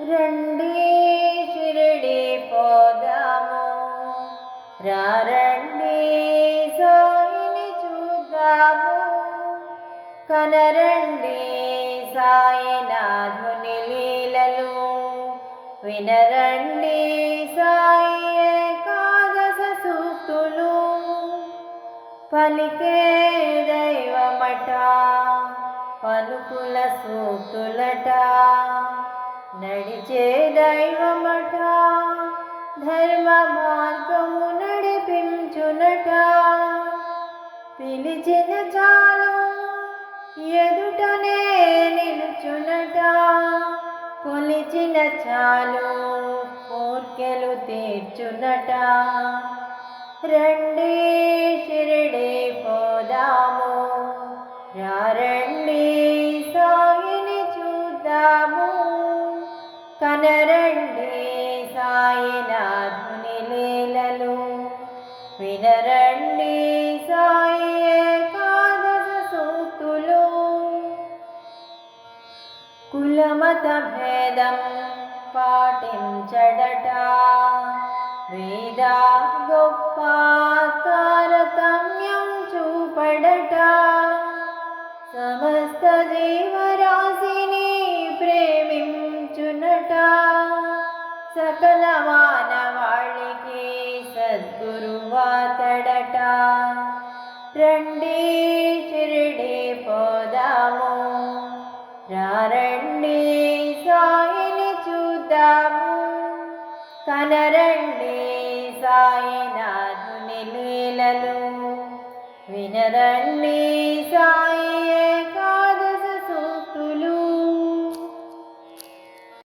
రండి షిరిడి పోదాము. రారండి సాయిని చూద్దాము. కనరండి సాయినాథుని లీలలు. వినరండి సాయి ఏకాదశ సూక్తులు. పలికే దైవమట పలుకుల సూక్తులట. నడిచే దైవమట ధర్మ మార్గము నడిపించునట. పిలిచిన చాలు ఎదుటనే నిలుచునట. కొలిచిన చాలు కోర్కెలు తీర్చునట. రండి షిరిడి పోదాము రారండి కనరండి సాయినాథుని లీలలు. వినరండి సాయి ఏకాదశ సూక్తులు. కులమత భేదం పాటించడట. వేద గొప్ప తారతమ్యం చూపడట. సమస్త జీవరాశిని సకల మానవాళికి సద్గురువాతడట రండి షిరిడి పోదాము రారండి సాయిని చూద్దాము కనరండి సాయినాథుని లీలలు వినరండి